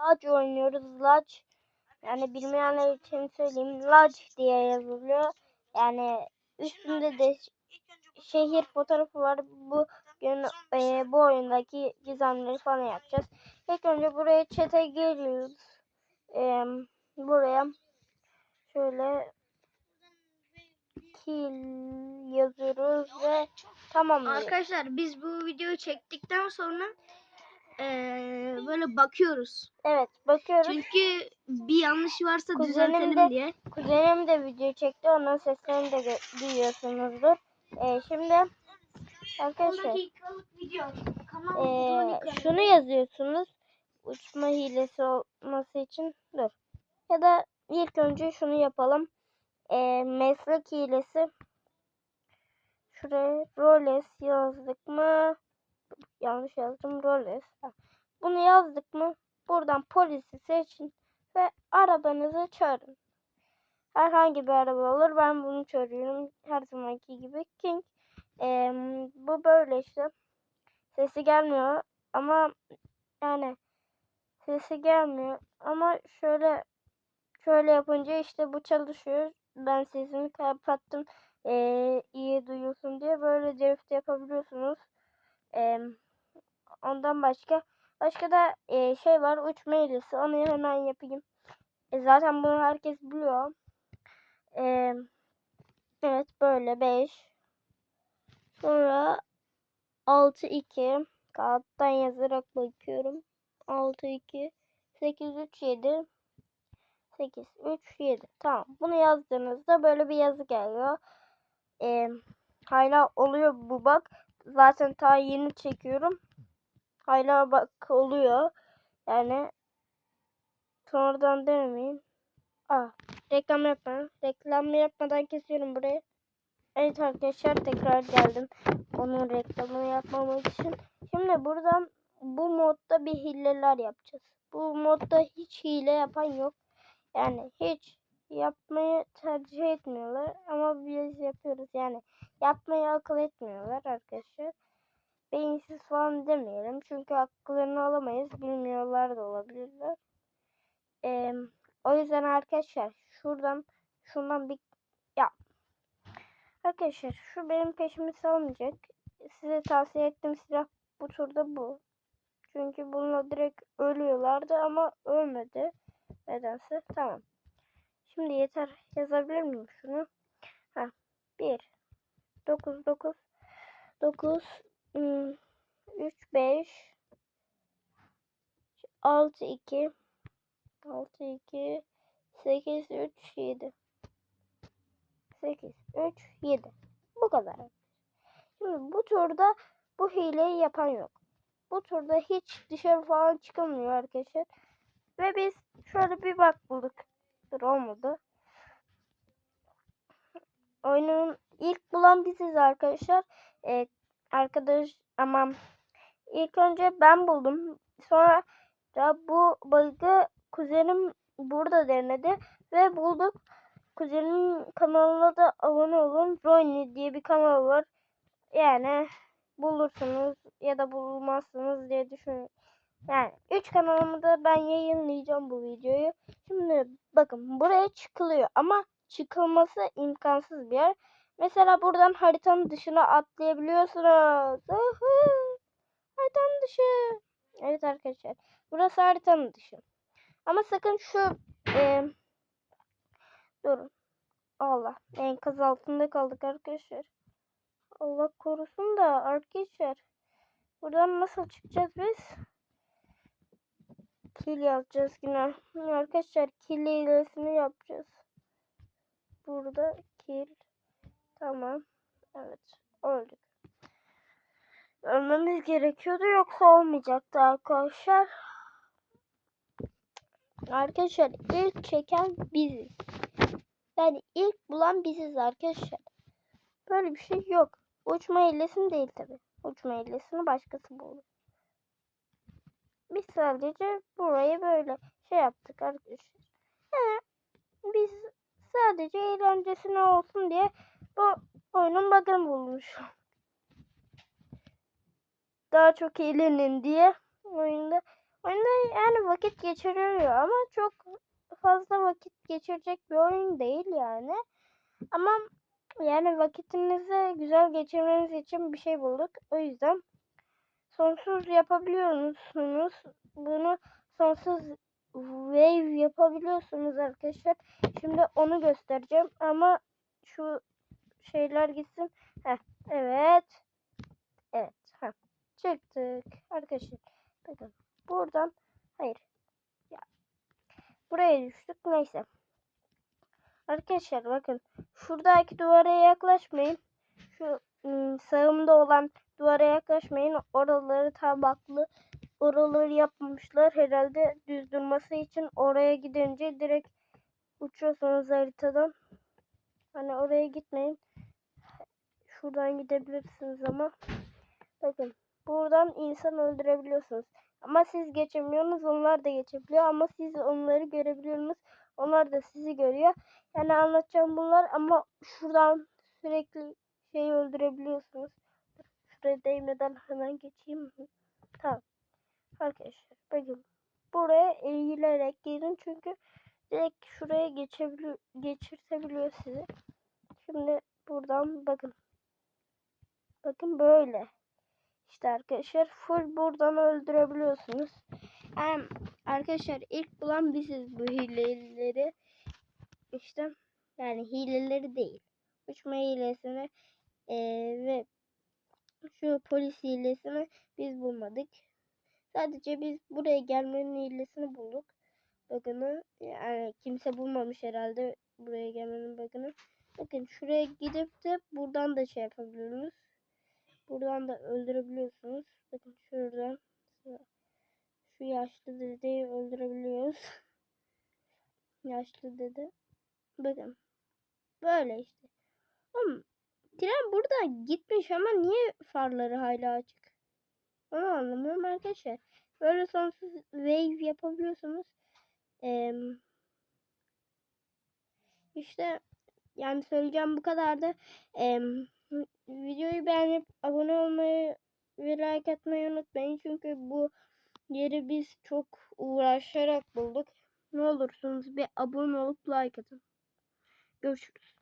Lodge oynuyoruz. Lodge yani bilmeyenler için söyleyeyim. Lodge diye yazılıyor. Yani üstünde de şehir fotoğrafı var. Bu gün e, bu oyundaki gizemleri falan yapacağız. İlk önce buraya chat'e geliyoruz. E, buraya şöyle kill yazıyoruz ve tamam diyoruz. Arkadaşlar biz bu videoyu çektikten sonra eee, böyle bakıyoruz. Evet bakıyoruz. Çünkü bir yanlış varsa Kuzenim düzeltelim de- diye. Kuzenim de video çekti. Onun seslerini de duyuyorsunuzdur. Ee, şimdi arkadaşlar ee, şunu yazıyorsunuz. Uçma hilesi olması için dur. Ya da ilk önce şunu yapalım. Ee, meslek hilesi. Şuraya roles yazdık mı? Yanlış yazdım. Roles. Bunu yazdık mı? Buradan polisi seçin ve arabanızı çağırın. Herhangi bir araba olur. Ben bunu çağırıyorum. Her zamanki gibi. King. Ee, bu böyle işte. Sesi gelmiyor. Ama yani sesi gelmiyor. Ama şöyle şöyle yapınca işte bu çalışıyor. Ben sesimi kapattım. Ee, iyi duyulsun diye böyle drift yapabiliyorsunuz. Ee, ondan başka başka da e, şey var uçma hilesi. Onu hemen yapayım. E, zaten bunu herkes biliyor. Ee, evet böyle 5 sonra 6 2 kağıttan yazarak bakıyorum. 6 2 8 3 7 8 3 7 tamam bunu yazdığınızda böyle bir yazı geliyor. Ee, hala oluyor bu bak. Zaten ta yeni çekiyorum. Hala bak oluyor. Yani sonradan denemeyin. Aa, reklam yapma. Reklam yapmadan kesiyorum burayı. Evet arkadaşlar tekrar geldim. Onun reklamını yapmamak için. Şimdi buradan bu modda bir hileler yapacağız. Bu modda hiç hile yapan yok. Yani hiç yapmayı tercih etmiyorlar ama biz yapıyoruz. Yani yapmayı akıl etmiyorlar arkadaşlar. Beyinsiz falan demeyelim. Çünkü akıllarını alamayız. Bilmiyorlar da olabilirler. Ee, o yüzden arkadaşlar şuradan şundan bir ya arkadaşlar şu benim peşimi salmayacak. Size tavsiye ettiğim silah bu turda bu. Çünkü bununla direkt ölüyorlardı ama ölmedi. Nedense tamam. Şimdi yeter yazabilir miyim şunu? Ha 1 9 9 9 3 5 6 2 6 2 8 3 7 8 3 7 Bu kadar. Şimdi bu turda bu hileyi yapan yok. Bu turda hiç dışarı falan çıkamıyor arkadaşlar. Ve biz şöyle bir bak bulduk. Dur olmadı. Oyunun ilk bulan biziz arkadaşlar. Evet, arkadaş ama ilk önce ben buldum. Sonra da bu bug'ı kuzenim burada denedi ve bulduk. Kuzenin kanalına da abone olun. Royne diye bir kanal var. Yani bulursunuz ya da bulmazsınız diye düşünüyorum. Yani 3 kanalımı da ben yayınlayacağım bu videoyu. Şimdi bakın buraya çıkılıyor ama çıkılması imkansız bir yer. Mesela buradan haritanın dışına atlayabiliyorsunuz. Haritanın dışı. Evet arkadaşlar. Burası haritanın dışı. Ama sakın şu e, durun. Allah. Enkaz altında kaldık arkadaşlar. Allah korusun da arkadaşlar. Buradan nasıl çıkacağız biz? Kill yapacağız yine. Arkadaşlar kill hilesini yapacağız. Burada kill. Tamam. Evet. Öldük. Ölmemiz gerekiyordu yoksa olmayacaktı arkadaşlar. Arkadaşlar ilk çeken biziz. Yani ilk bulan biziz arkadaşlar. Böyle bir şey yok. Uçma hilesini değil tabi. Uçma hilesini başkası bulur. Biz sadece burayı böyle şey yaptık arkadaşlar. He, biz sadece eğlencesine olsun diye bu oyunun bug'ını bulmuş. Daha çok eğlenin diye oyunda Oyunda yani vakit geçiriyor ama çok fazla vakit geçirecek bir oyun değil yani. Ama yani vakitinizi güzel geçirmeniz için bir şey bulduk. O yüzden sonsuz yapabiliyorsunuz. Bunu sonsuz wave yapabiliyorsunuz arkadaşlar. Şimdi onu göstereceğim ama şu şeyler gitsin. Heh, evet. Evet. Heh. Çıktık arkadaşlar. Bakın buradan hayır. Ya. Buraya düştük. Neyse. Arkadaşlar bakın şuradaki duvara yaklaşmayın. Şu ım, sağımda olan duvara yaklaşmayın. Oraları tabaklı oraları yapmamışlar. Herhalde düz durması için oraya gidince direkt uçuyorsunuz haritadan. Hani oraya gitmeyin. Şuradan gidebilirsiniz ama. Bakın buradan insan öldürebiliyorsunuz. Ama siz geçemiyorsunuz. Onlar da geçebiliyor. Ama siz onları görebiliyorsunuz. Onlar da sizi görüyor. Yani anlatacağım bunlar ama şuradan sürekli şey öldürebiliyorsunuz. Şuraya değmeden hemen geçeyim. Tamam. Arkadaşlar bakın. Buraya eğilerek gelin çünkü direkt şuraya geçebiliyor, geçirtebiliyor sizi. Şimdi buradan bakın. Bakın böyle. İşte arkadaşlar full buradan öldürebiliyorsunuz. Yani arkadaşlar ilk bulan biziz bu hileleri. İşte yani hileleri değil. Uçma hilesini eee, ve şu polis hilesini biz bulmadık. Sadece biz buraya gelmenin hilesini bulduk. Bakın yani kimse bulmamış herhalde buraya gelmenin bakını. Bakın şuraya gidip de buradan da şey yapabiliyorsunuz. Buradan da öldürebiliyorsunuz. Bakın şuradan şu yaşlı dedeyi öldürebiliyoruz. yaşlı dede. Bakın. Böyle işte. Oğlum, tren burada gitmiş ama niye farları hala açık? Onu anlamıyorum arkadaşlar. Böyle sonsuz wave yapabiliyorsunuz. Ee, işte yani söyleyeceğim bu kadardı. Ee, videoyu beğenip abone olmayı ve like atmayı unutmayın. Çünkü bu yeri biz çok uğraşarak bulduk. Ne olursunuz bir abone olup like atın. Görüşürüz.